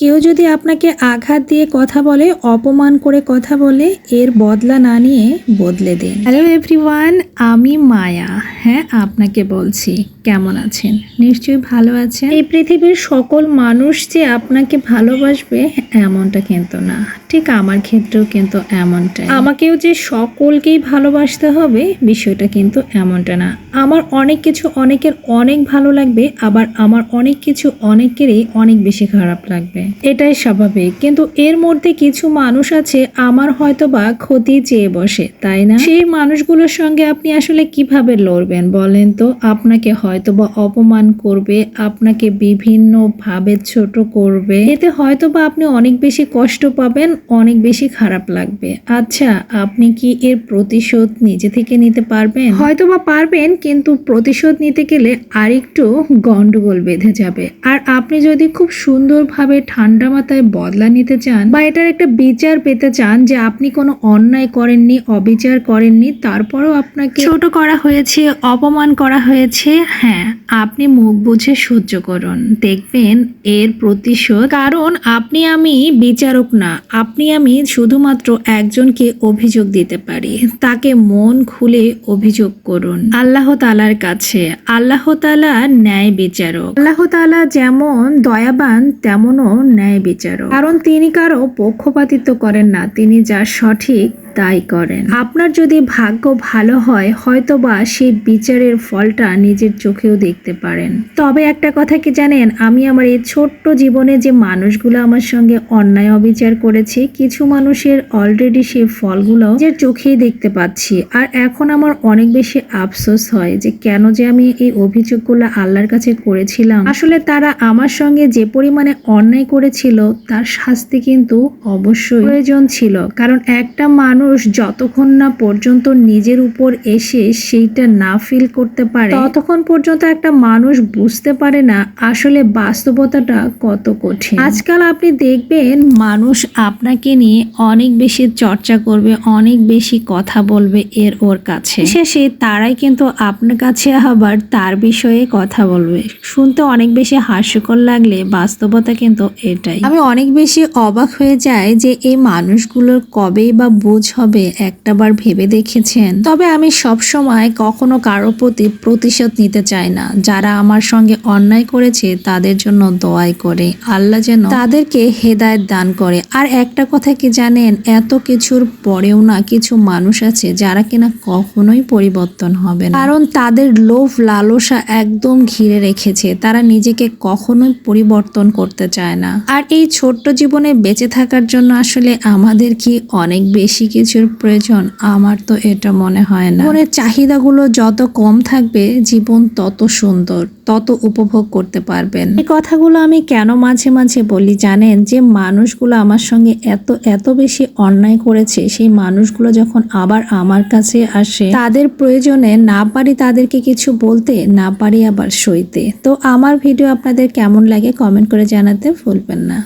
কেউ যদি আপনাকে আঘাত দিয়ে কথা বলে অপমান করে কথা বলে এর বদলা না নিয়ে বদলে দিন। হ্যালো এভরিওয়ান আমি মায়া। হ্যাঁ আপনাকে বলছি কেমন আছেন? নিশ্চয়ই ভালো আছেন? এই পৃথিবীর সকল মানুষ যে আপনাকে ভালোবাসবে এমনটা কিন্তু না। ঠিক আমার ক্ষেত্রেও কিন্তু এমনটাই। আমাকেও যে সকলকেই ভালোবাসতে হবে, বিষয়টা কিন্তু এমনটা না। আমার অনেক কিছু অনেকের অনেক ভালো লাগবে, আবার আমার অনেক কিছু অনেকেরই অনেক বেশি খারাপ লাগবে। এটাই স্বাভাবিক। কিন্তু এর মধ্যে কিছু মানুষ আছে, আমার হয়তো বা ক্ষতি চেয়ে বসে, তাই না? সেই মানুষগুলোর সঙ্গে আপনি আসলে কীভাবে লড়বেন বলেন তো? আপনাকে হয়তো বা অপমান করবে, আপনাকে বিভিন্ন ভাবে ছোট করবে। এতে হয়তো বা আপনি অনেক বেশি কষ্ট পাবেন অনেক বেশি খারাপ লাগবে। আচ্ছা আপনি কি এর প্রতিশোধ নিজে থেকে নিতে পারবেন? হয়তো বা পারবেন কিন্তু প্রতিশোধ নিতে গেলে আরেকটু গন্ডগোল বেঁধে যাবে। আর আপনি যদি খুব সুন্দরভাবে ঠান্ডা মাথায় বদলা নিতে চান বা এটার একটা বিচার পেতে চান যে আপনি কোনো অন্যায় করেননি অবিচার করেননি তারপরও আপনাকে ছোট করা হয়েছে অপমান করা হয়েছে হ্যাঁ আপনি মুখ বুঝে সহ্য করুন। দেখবেন এর প্রতিশোধ কারণ আপনি আমি বিচারক না আপনি আমি শুধুমাত্র একজনকে অভিযোগ দিতে পারি। তাকে মন খুলে অভিযোগ করুন। আল্লাহ তালার কাছে। আল্লাহ তালা ন্যায় বিচারক। আল্লাহ তালা যেমন দয়াবান, তেমনও ন্যায় বিচারক। কারণ তিনি কারও পক্ষপাতিত্ব করেন না। তিনি যা সঠিক তাই করেন। আপনার যদি ভাগ্য ভালো হয় হয়তো বা সেই বিচারের ফলটা নিজের চোখেও দেখতে পারেন। তবে একটা কথা কি জানেন? আমি আমার এই ছোট্ট জীবনে যে মানুষগুলো আমার সঙ্গে অন্যায় অবিচার করেছে, কিছু মানুষের অলরেডি সেই ফলগুলো নিজের চোখেই দেখতে পাচ্ছি। আর এখন আমার অনেক বেশি আফসোস হয় যে কেন যে আমি এই অভিযোগগুলো আল্লাহর কাছে করেছিলাম। আসলে তারা আমার সঙ্গে যে পরিমাণে অন্যায় করেছিল, তার শাস্তি কিন্তু অবশ্যই প্রয়োজন ছিল। কারণ একটা মানুষ যতক্ষণ না পর্যন্ত নিজের উপর এসে সেইটা না ফিল করতে পারে, ততক্ষণ পর্যন্ত একটা মানুষ বুঝতে পারে না আসলে বাস্তবতাটা কত কঠিন। আজকাল আপনি দেখবেন মানুষ আপনাকে নিয়ে অনেক বেশি চর্চা করবে, অনেক বেশি কথা বলবে এর ওর কাছে। শেষে তারাই কিন্তু আপনার কাছে আবার তার বিষয়ে কথা বলবে। শুনতে অনেক বেশি হাস্যকর লাগলে বাস্তবতা কিন্তু এটাই। আমি অনেক বেশি অবাক হয়ে যাই যে এই মানুষগুলোর কবেই বা বুঝ হবে, একটাবার ভেবে দেখেছেন। তবে আমি সব সময় কখনো কারও প্রতি প্রতিশোধ নিতে চাই না। যারা আমার সঙ্গে অন্যায় করেছে, তাদের জন্য দোয়াই করে। আল্লাহ যেন তাদেরকে হেদায়েত দান করে। আর একটা কথা কি জানেন, এত কিছুর পরেও না কিছু মানুষ আছে যারা কিনা কখনোই পরিবর্তন হবে না। কারণ তাদের লোভ লালসা একদম ঘিরে রেখেছে। তারা নিজেকে কখনোই পরিবর্তন করতে চায় না। আর এই ছোট্ট জীবনে বেঁচে থাকার জন্য আসলে আমাদের কি অনেক বেশি কিছুর প্রয়োজন, আমার তো এটা মনে হয় না। মনের চাহিদাগুলো যত কম থাকবে, জীবন তত সুন্দর, তত উপভোগ করতে পারবেন। এই কথাগুলো আমি কেন মাঝে মাঝে বলি জানেন? যে মানুষগুলো আমার সঙ্গে এত এত বেশি অন্যায় করেছে, সেই মানুষগুলো যখন আবার আমার কাছে আসে, তাদের প্রয়োজনে না পারি তাদেরকে কিছু বলতে, না পারি আবার সইতে। তো আমার ভিডিও আপনাদের কেমন লাগে কমেন্ট করে জানাতে ভুলবেন না।